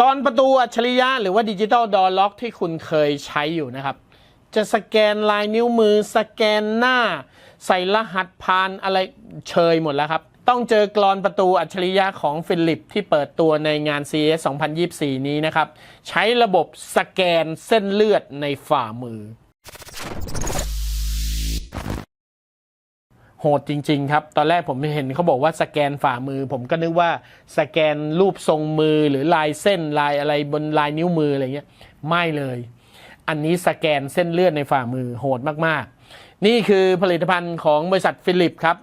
ก่อนประตูอัจฉริยะหรือว่าดิจิตอลดอล็อกที่คุณเคยใช้อยู่นะครับ จะสแกนลายนิ้วมือ สแกนหน้า ใส่รหัสผ่านอะไรเชยหมดแล้วครับ ต้องเจอกรอนประตูอัจฉริยะของฟิลิปที่เปิดตัวในงาน CES 2024 นี้นะครับ ใช้ระบบสแกนเส้นเลือดในฝ่ามือ โหดจริง ๆ ครับ ตอนแรกผมเห็นเขาบอกว่าสแกนฝ่ามือ ผมก็นึกว่าสแกนรูปทรงมือหรือลายเส้นลายอะไรบนลายนิ้วมืออะไรเงี้ยไม่เลย อันนี้สแกนเส้นเลือดในฝ่ามือโหดมากๆ นี่คือผลิตภัณฑ์ของบริษัทฟิลิปครับ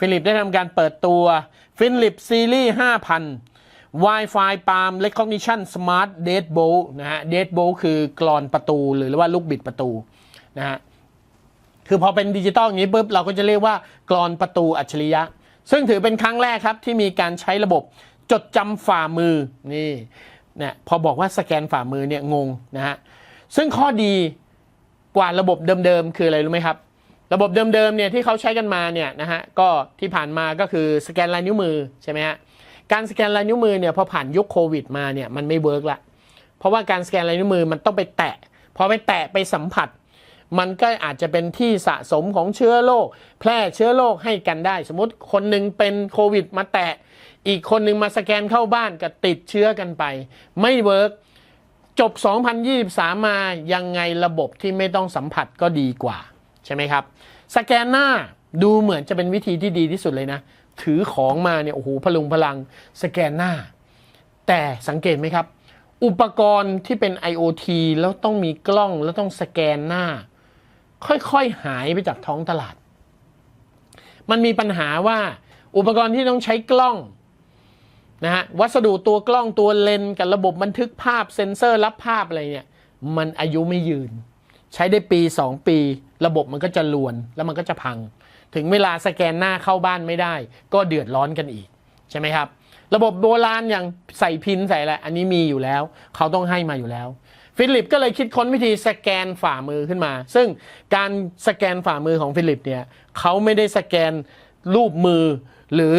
ฟิลิปได้ทำการเปิดตัวฟิลิปซีรีส์5,000 Wi-Fi Palm Recognition Smart Deadbolt นะฮะ Deadbolt คือกรอนประตูหรือว่าลูกบิดประตูนะฮะ คือพอเป็นดิจิตอลอย่างนี้ปุ๊บเราก็จะเรียกว่ากรอนประตูอัจฉริยะ ซึ่งถือเป็นครั้งแรกครับที่มีการใช้ระบบจดจำฝ่ามือนี่เนี่ยพอบอกว่าสแกนฝ่ามือเนี่ยงงนะฮะซึ่งข้อดีกว่าระบบเดิมๆคืออะไรรู้ไหมครับ ระบบเดิมๆเนี่ยที่เขาใช้กันมาเนี่ยนะฮะก็ที่ผ่านมาก็คือสแกนลายนิ้วมือใช่ไหมฮะการสแกนลายนิ้วมือเนี่ยพอผ่านยุคโควิดมาเนี่ยมันไม่เวิร์กละเพราะว่าการสแกนลายนิ้วมือมันต้องไปแตะพอไปแตะไปสัมผัส มันก็อาจจะเป็นที่สะสมของเชื้อโรคแพร่เชื้อโรคให้กันได้ สมมติคนหนึ่งเป็นโควิดมาแตะ อีกคนหนึ่งมาสแกนเข้าบ้านก็ติดเชื้อกันไป ไม่เวิร์กจบ 2023 มายังไงระบบที่ไม่ต้องสัมผัสก็ดีกว่า ใช่ไหมครับ สแกนหน้าดูเหมือนจะเป็นวิธีที่ดีที่สุดเลยนะ ถือของมาเนี่ยโอ้โหพลุงพลังสแกนหน้า แต่สังเกตไหมครับ อุปกรณ์ที่เป็น IoT แล้วต้องมีกล้องแล้วต้องสแกนหน้า ค่อยๆหายไปจากท้องตลาด มันมีปัญหาว่าอุปกรณ์ที่ต้องใช้กล้องนะฮะวัสดุตัวกล้องตัวเลนกับระบบบันทึกภาพเซ็นเซอร์รับภาพอะไรเนี่ยมันอายุไม่ยืน ใช้ได้ปี 2 ปี ระบบมันก็จะลวนแล้วมันก็จะพัง ถึงเวลาสแกนหน้าเข้าบ้านไม่ได้ ก็เดือดร้อนกันอีก ใช่ไหมครับ ระบบโบราณอย่างใส่พินใส่อะไรอันนี้มีอยู่แล้ว เขาต้องให้มาอยู่แล้ว ฟิลิปก็เลยคิดค้นวิธีสแกนฝ่ามือขึ้นมา ซึ่งการสแกนฝ่ามือของฟิลิปเนี่ยเขาไม่ได้สแกนรูปมือ หรือ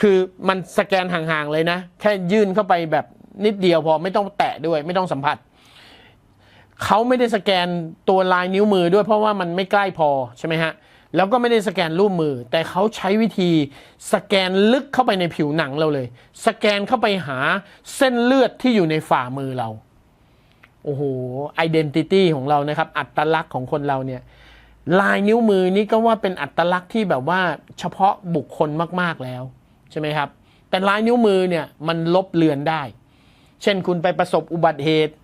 คือมันสแกนห่างๆเลยนะ แค่ยื่นเข้าไปแบบนิดเดียวพอไม่ต้องแตะด้วยไม่ต้องสัมผัสเขาไม่ได้สแกนตัวลายนิ้วมือด้วยเพราะว่ามันไม่ใกล้พอใช่ไหมฮะแล้วก็ไม่ได้สแกนรูปมือ แต่เขาใช้วิธีสแกนลึกเข้าไปในผิวหนังเราเลย สแกนเข้าไปหาเส้นเลือดที่อยู่ในฝ่ามือเรา โอ้โหไอดีนติตี้ของเรานะครับ อัตลักษณ์ของคนเราเนี่ยลายนิ้วมือนี่ก็ว่าเป็นอัตลักษณ์ที่แบบว่าเฉพาะบุคคลมากๆแล้วใช่ไหมครับ แต่ลายนิ้วมือเนี่ยมันลบเลือนได้ เช่นคุณไปประสบอุบัติเหตุ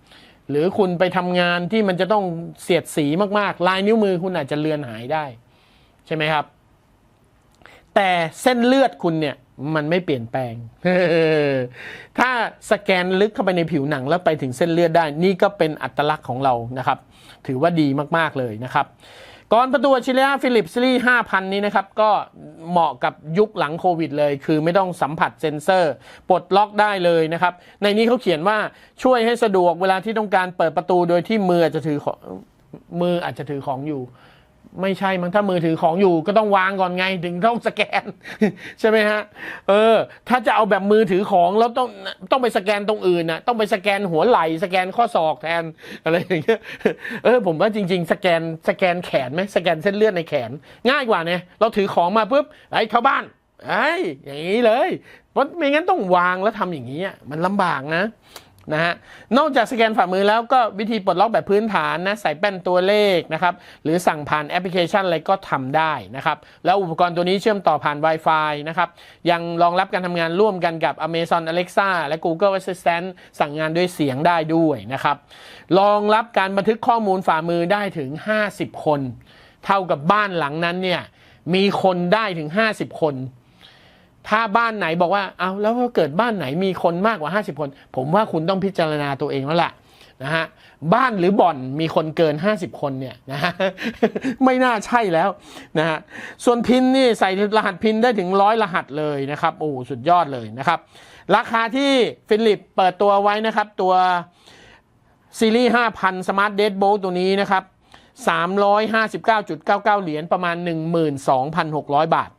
หรือคุณไปทำงานที่มันจะต้องเสียดสีมากๆ ลายนิ้วมือคุณอาจจะเลือนหายได้ ใช่ไหมครับ แต่เส้นเลือดคุณเนี่ย มันไม่เปลี่ยนแปลง ถ้าสแกนลึกเข้าไปในผิวหนังแล้วไปถึงเส้นเลือดได้ นี่ก็เป็นอัตลักษณ์ของเรานะครับ ถือว่าดีมากๆเลยนะครับก่อนประตูชิลิอาฟิลิปซีรีส์5,000 นี้นะครับ ก็เหมาะกับยุคหลังโควิดเลย คือไม่ต้องสัมผัสเซ็นเซอร์ ปลดล็อกได้เลยนะครับ ในนี้เขาเขียนว่าช่วยให้สะดวกเวลาที่ต้องการเปิดประตูโดยที่มืออาจจะถือของมืออาจจะถือของอยู่ ไม่ใช่มั้งถ้ามือถือของอยู่ก็ต้องวางก่อนไงถึงต้องสแกน ใช่ไหมฮะเออ ถ้าจะเอาแบบมือถือของแล้วต้องต้องไปสแกนตรงอื่นนะต้องไปสแกนหัวไหล่สแกนข้อศอกแทนอะไรอย่างเงี้ยเออผมว่าจริง ๆ สแกนสแกนแขนไหมสแกนเส้นเลือดในแขน ง่ายกว่าเนี่ยเราถือของมาปุ๊บไอ้เข้าบ้านไอ้อย่างนี้เลยเพราะไม่งั้นต้องวางแล้วทำอย่างนี้มันลำบากนะ นะฮะ นอกจากสแกนฝ่ามือแล้วก็วิธีปลดล็อกแบบพื้นฐานนะใส่แป้นตัวเลขนะครับ หรือสั่งผ่านแอปพลิเคชันอะไรก็ทำได้นะครับ แล้วอุปกรณ์ตัวนี้เชื่อมต่อผ่าน Wi-Fi นะครับ ยังรองรับการทำงานร่วมกันกับ Amazon Alexa และ Google Assistant สั่งงานด้วยเสียงได้ด้วยนะครับ รองรับการบันทึกข้อมูลฝ่ามือได้ถึง 50 คน เท่ากับบ้านหลังนั้นเนี่ยมีคนได้ถึง 50 คน ถ้าบ้านไหนบอกว่าเอาแล้วถ้าเกิดบ้านไหนมีคนมากกว่า 50 คน ผมว่าคุณต้องพิจารณาตัวเองแล้วล่ะนะฮะบ้านหรือบ่อนมีคนเกิน 50 คนเนี่ยนะฮะไม่น่าใช่แล้วนะฮะส่วนพินนี่ใส่รหัสพินได้ถึงร้อยรหัสเลยนะครับโอ้สุดยอดเลยนะครับ ราคาที่ฟิลิปเปิดตัวไว้นะครับ ตัวซีรีส์5,000 Smart Dead Bolt ตัวนี้นะครับ 359.99 เหรียญประมาณ 12,600 บาท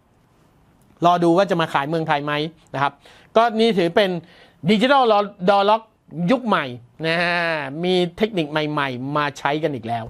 รอดูว่าจะมาขายเมืองไทยไหมนะครับ ก็นี่ถือเป็นดิจิทัลดอลล็อกยุคใหม่นะฮะมีเทคนิคใหม่ ๆ มาใช้กันอีกแล้ว